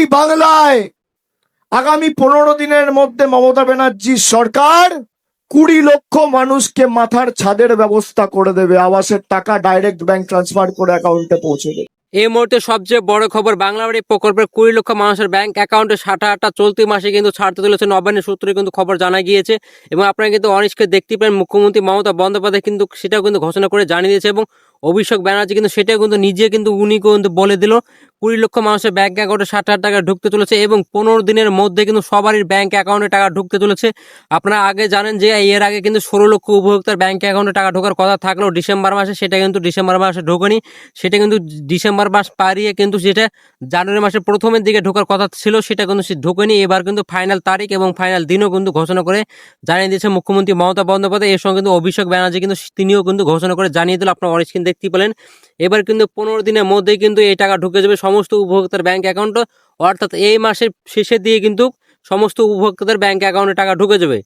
এই বাংলায় আগামী পনেরো দিনের মধ্যে মমতা ব্যানার্জির সরকার কুড়ি লক্ষ মানুষকে মাথার ছাদের ব্যবস্থা করে দেবে, আবাসের টাকা ডাইরেক্ট ব্যাংক ট্রান্সফার করে অ্যাকাউন্টে পৌঁছে দেবে। এই মুহূর্তে সবচেয়ে বড় খবর বাংলাবাড়ি প্রকল্পের কুড়ি লক্ষ মানুষের ব্যাংক অ্যাকাউন্টে ষাট হাজারটা চলতি মাসে কিন্তু ছাড়তে চলেছে। নবান্নের সূত্রে কিন্তু খবর জানা গিয়েছে এবং আপনারা কিন্তু অনিশকে দেখতে পেলেন। মুখ্যমন্ত্রী মমতা বন্দ্যোপাধ্যায় কিন্তু সেটাও কিন্তু ঘোষণা করে জানিয়ে দিয়েছে এবং অভিষেক ব্যানার্জি কিন্তু সেটাও কিন্তু নিজে কিন্তু উনি কিন্তু বলে দিল, কুড়ি লক্ষ মানুষের ব্যাঙ্ক অ্যাকাউন্টে ষাট হাজার টাকা ঢুকতে চলেছে এবং পনেরো দিনের মধ্যে কিন্তু সবারই ব্যাঙ্ক অ্যাকাউন্টে টাকা ঢুকতে চলেছে। আপনারা আগে জানেন যে এর আগে কিন্তু ষোলো লক্ষ উপভোক্তার ব্যাঙ্ক অ্যাকাউন্টে টাকা ঢোকার কথা থাকলেও ডিসেম্বর মাসে সেটা কিন্তু ডিসেম্বর মাসে ঢোকেনি। সেটা কিন্তু ডিসেম্বর মাস পারিয়ে কিন্তু যেটা জানুয়ারি মাসের প্রথমের দিকে ঢোকার কথা ছিল সেটা কিন্তু সে ঢোকেনি। এবার কিন্তু ফাইনাল তারিখ এবং ফাইনাল দিনও কিন্তু ঘোষণা করে জানিয়ে দিয়েছে মুখ্যমন্ত্রী মমতা বন্দ্যোপাধ্যায়। এর সঙ্গে কিন্তু অভিষেক ব্যানার্জি কিন্তু তিনিও কিন্তু ঘোষণা করে জানিয়ে দিল। আপনার অনেক স্ক্রিন দেখতে পেলেন। এবার কিন্তু পনেরো দিনের মধ্যেই কিন্তু এই টাকা ঢুকে যাবে সমস্ত উপভোক্তার ব্যাঙ্ক অ্যাকাউন্টে অর্থাৎ এই মাসের শেষের দিয়ে কিন্তু সমস্ত উপভোক্তাদের ব্যাঙ্ক অ্যাকাউন্টে টাকা ঢুকে যাবে।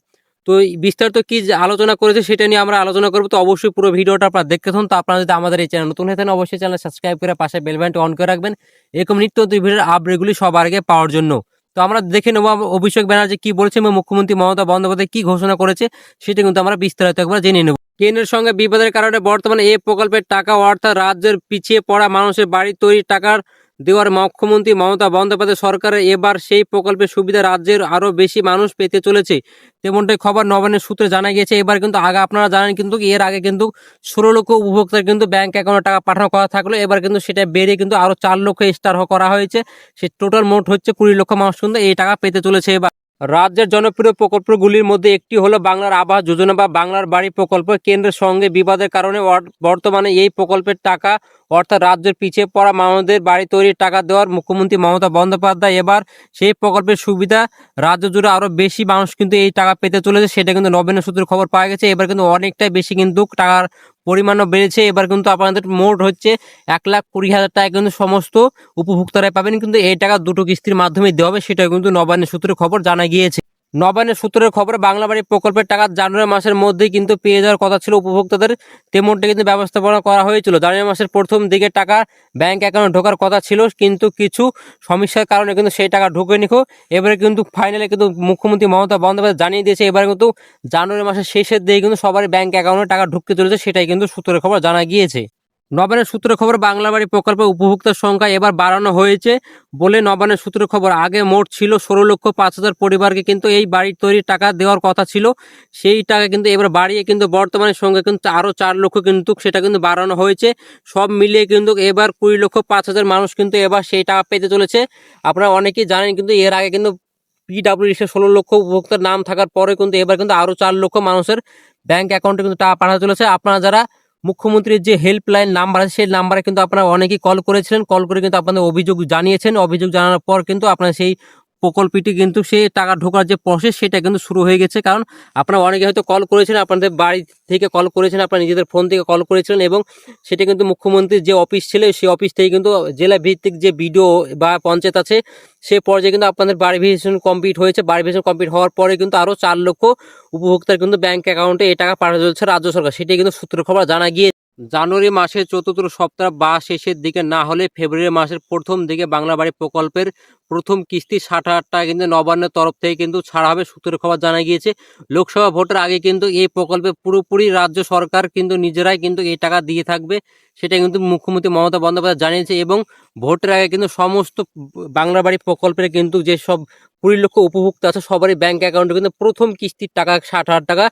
তো বিস্তারিত কি আলোচনা করেছে সেটা নিয়ে আমরা আলোচনা করব। তো অবশ্যই পুরো ভিডিওটা আপনারা দেখতে থাকুন। তো আপনারা যদি আমাদের এই চ্যানেল নতুন হয়ে থাকেন, অবশ্যই চ্যানেল সাবস্ক্রাইব করে পাশে বেল বাটনটি অন করে রাখবেন। এরকম নিত্য নতুন ভিডিওর আপডেটগুলি সবার আগে পাওয়ার জন্য। তো আমরা দেখে নেব অভিষেক ব্যানার্জি কি বলেছে এবং মুখ্যমন্ত্রী মমতা বন্দ্যোপাধ্যায় কি ঘোষণা করেছে, সেটা কিন্তু আমরা বিস্তারিত একবার জেনে নেব। কেন্দ্রের সঙ্গে বিবাদের কারণে বর্তমানে এই প্রকল্পের টাকা অর্থাৎ রাজ্যের পিছিয়ে পড়া মানুষের বাড়ি তৈরির টাকার দেওয়ার মুখ্যমন্ত্রী মমতা বন্দ্যোপাধ্যায় সরকারের এবার সেই প্রকল্পের সুবিধা রাজ্যের আরও বেশি মানুষ পেতে চলেছে। তেমনটাই খবর নবান্নের সূত্রে জানা গিয়েছে, এবার কিন্তু আগে আপনারা জানেন কিন্তু এর আগে কিন্তু ষোলো লক্ষ উপভোক্তার কিন্তু ব্যাংক অ্যাকাউন্টে টাকা পাঠানো কথা থাকল। এবার কিন্তু সেটা বেড়ে কিন্তু আরও চার লক্ষ স্টার করা হয়েছে। সে টোটাল মোট হচ্ছে কুড়ি লক্ষ মানুষ কিন্তু এই টাকা পেতে চলেছে এবার। রাজ্যের জনপ্রিয় প্রকল্পগুলির মধ্যে একটি হলো বাংলার আবাস যোজনা বা বাংলার বাড়ি প্রকল্প। কেন্দ্রের সঙ্গে বিবাদের কারণে বর্তমানে এই প্রকল্পের টাকা অর্থাৎ রাজ্যের পিছিয়ে পড়া মানুষদের বাড়ি তৈরির টাকা দেওয়ার মুখ্যমন্ত্রী মমতা বন্দ্যোপাধ্যায় এবার সেই প্রকল্পের সুবিধা রাজ্য জুড়ে আরও বেশি মানুষ কিন্তু এই টাকা পেতে চলেছে, সেটা কিন্তু নবেন সূত্রে খবর পাওয়া গেছে। এবার কিন্তু অনেকটাই বেশি কিন্তু টাকার পরিমাণও বেড়েছে। এবার কিন্তু আপনাদের মোট হচ্ছে এক লাখ কুড়ি হাজার টাকা কিন্তু সমস্ত উপভোক্তারাই পাবেন। কিন্তু এই টাকা দুটো কিস্তির মাধ্যমে দেওয়া হবে সেটা কিন্তু নবান্নের সূত্রে খবর জানা গিয়েছে। নবান্নের সূত্রের খবরে বাংলা বাড়ি প্রকল্পের টাকা জানুয়ারি মাসের মধ্যেই কিন্তু পেয়ে যাওয়ার কথা ছিল উপভোক্তাদের। তেমনটা কিন্তু ব্যবস্থাপনা করা হয়েছিল। জানুয়ারি মাসের প্রথম দিকে টাকা ব্যাংক অ্যাকাউন্টে ঢোকার কথা ছিল, কিন্তু কিছু সমস্যার কারণে কিন্তু সেই টাকা ঢুকেনি খো এবারে কিন্তু ফাইনালে কিন্তু মুখ্যমন্ত্রী মমতা বন্দ্যোপাধ্যায় জানিয়ে দিয়েছে, এবারে কিন্তু জানুয়ারি মাসের শেষের দিকে কিন্তু সবারই ব্যাংক অ্যাকাউন্টে টাকা ঢুকতে চলেছে, সেটাই কিন্তু সূত্রের খবর জানা গিয়েছে। নবানের সূত্রের খবর বাংলা বাড়ি প্রকল্পে উপভোক্তার সংখ্যা এবার বাড়ানো হয়েছে বলে নবানের সূত্রের খবর। আগে মোট ছিল ষোলো লক্ষ পাঁচ হাজার পরিবারকে কিন্তু এই বাড়ির তৈরির টাকা দেওয়ার কথা ছিল। সেই টাকা কিন্তু এবার বাড়িয়ে কিন্তু বর্তমানের সঙ্গে কিন্তু আরও চার লক্ষ কিন্তু সেটা কিন্তু বাড়ানো হয়েছে। সব মিলিয়ে কিন্তু এবার কুড়ি লক্ষ পাঁচ হাজার মানুষ কিন্তু এবার সেই টাকা পেতে চলেছে। আপনারা অনেকেই জানেন কিন্তু এর আগে কিন্তু পিডাব্লিউডিসে ষোলো লক্ষ উপভোক্তার নাম থাকার পরে কিন্তু এবার কিন্তু আরও চার লক্ষ মানুষের ব্যাংক অ্যাকাউন্টে কিন্তু টাকা পাঠাতে চলেছে। আপনারা যারা মুখ্যমন্ত্রীর যে হেল্পলাইন নাম্বার আছে, সেই নাম্বারে কিন্তু আপনারা অনেকেই কল করেছিলেন। কল করে কিন্তু আপনাদের অভিযোগ জানিয়েছেন। অভিযোগ জানানোর পর কিন্তু আপনারা সেই প্রকল্পটি কিন্তু সেই টাকা ঢোকার যে প্রসেস সেটা কিন্তু শুরু হয়ে গেছে। কারণ আপনারা অনেকে হয়তো কল করেছেন, আপনাদের বাড়ি থেকে কল করেছেন, আপনারা নিজেদের ফোন থেকে কল করেছিলেন এবং সেটা কিন্তু মুখ্যমন্ত্রীর যে অফিস ছিল, সেই অফিস থেকে কিন্তু জেলা ভিত্তিক যে বিডিও বা পঞ্চায়েত আছে, সে পর্যায়ে কিন্তু আপনাদের বাড়ি ভেরিফিকেশন কমপ্লিট হয়েছে। বাড়ি ভেরিফিকেশন কমপ্লিট হওয়ার পরে কিন্তু আরও চার লক্ষ উপভোক্তার কিন্তু ব্যাংক অ্যাকাউন্টে এই টাকা পাঠাতে চলছে রাজ্য সরকার। সেটাই কিন্তু সূত্র খবর জানা গিয়ে জানুয়ারি মাসের চতুর্থ সপ্তাহ বা শেষের দিকে না হলে ফেব্রুয়ারি মাসের প্রথম দিকে বাংলা বাড়ি প্রকল্পের প্রথম কিস্তি ষাট হাজার টাকা কিন্তু নবান্নের তরফ থেকে কিন্তু ছাড়া হবে সূত্রের খবর জানা গিয়েছে। লোকসভা ভোটের আগে কিন্তু এই প্রকল্পে পুরোপুরি রাজ্য সরকার কিন্তু নিজেরাই কিন্তু এই টাকা দিয়ে থাকবে, সেটা কিন্তু মুখ্যমন্ত্রী মমতা বন্দ্যোপাধ্যায় জানিয়েছে এবং ভোটের আগে কিন্তু সমস্ত বাংলা বাড়ি প্রকল্পের কিন্তু যেসব কুড়ি লক্ষ উপভোক্তা আছে, সবারই ব্যাংক অ্যাকাউন্টে কিন্তু প্রথম কিস্তির টাকা ষাট হাজার টাকা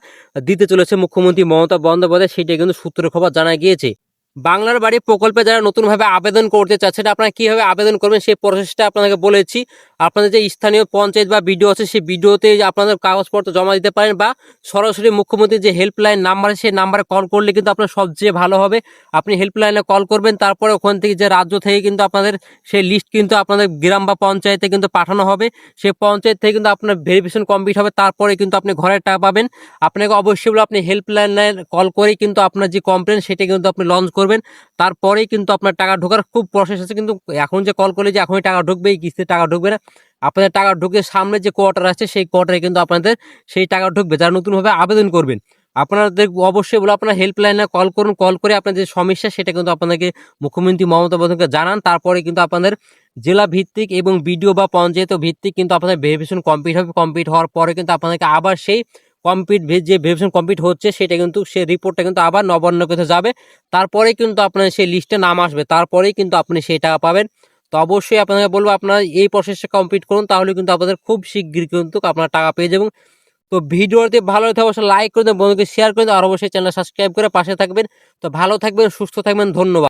দিতে চলেছে মুখ্যমন্ত্রী মমতা বন্দ্যোপাধ্যায় সেটা কিন্তু সূত্রের খবর জানা গিয়েছে। বাংলার বাড়ি প্রকল্পে যারা নতুনভাবে আবেদন করতে চাচ্ছেন আপনারা কীভাবে আবেদন করবেন সেই প্রসেসটা আপনাদেরকে বলেছি। আপনাদের যে স্থানীয় পঞ্চায়েত বা বিডিও আছে, সেই বিডিওতে আপনাদের কাগজপত্র জমা দিতে পারেন বা সরাসরি মুখ্যমন্ত্রীর যে হেল্পলাইন নাম্বার সেই নাম্বারে কল করলে কিন্তু আপনার সবচেয়ে ভালো হবে। আপনি হেল্পলাইনে কল করবেন, তারপরে ওখান থেকে যে রাজ্য থেকে কিন্তু আপনাদের সেই লিস্ট কিন্তু আপনাদের গ্রাম বা পঞ্চায়েতে কিন্তু পাঠানো হবে। সেই পঞ্চায়েত থেকে কিন্তু আপনার ভেরিফিকেশন কমপ্লিট হবে, তারপরে কিন্তু আপনি ঘরের টাকা পাবেন। আপনাকে অবশ্যই আপনি হেল্পলাইনে কল করেই কিন্তু আপনার যে কমপ্লেন সেটা কিন্তু আপনি লঞ্চ করবেন। তারপরেই কিন্তু আপনার টাকা ঢোকার খুব প্রসেস আছে। কিন্তু এখন যে কল করলে যে এখনই টাকা ঢুকবে এই কিস্তির টাকা ঢুকবে না। আপনাদের টাকা ঢুকে সামনে যে কোয়ার্টার আছে সেই কোয়ার্টারে কিন্তু আপনাদের সেই টাকা ঢুকবে। যারা নতুনভাবে আবেদন করবেন। আপনাদের অবশ্যই বলে আপনার হেল্পলাইনে কল করুন। কল করে আপনার যে সমস্যা, সেটা কিন্তু আপনাদেরকে মুখ্যমন্ত্রী মমতা বন্দ্যোপাধ্যায় জানান। তারপরে কিন্তু আপনাদের জেলা ভিত্তিক এবং বিডিও বা পঞ্চায়েত ভিত্তিক কিন্তু আপনাদের ভেরিফিকেশন কমপ্লিট হবে। কমপ্লিট হওয়ার পরে কিন্তু আপনাদেরকে আবার সেই কমপ্লিট যে ভেরিফিকেশন কমপ্লিট হচ্ছে, সেটা কিন্তু সে রিপোর্টটা কিন্তু আবার নবান্ন কাছে যাবে। তারপরে কিন্তু আপনার সেই লিস্টে নাম আসবে। তারপরেই কিন্তু আপনি সেই টাকা পাবেন। তো অবশ্যই আপনাকে বলব, আপনারা এই প্রসেসটা কমপ্লিট করুন, তাহলে কিন্তু আপনাদের খুব শীঘ্রই কিন্তু আপনারা টাকা পেয়ে যাবেন। তো ভিডিওতে ভালো হতে অবশ্যই লাইক করে দেন বন্ধুকে শেয়ার করে দেন আর অবশ্যই চ্যানেল সাবস্ক্রাইব করে পাশে থাকবেন। তো ভালো থাকবেন, সুস্থ থাকবেন, ধন্যবাদ।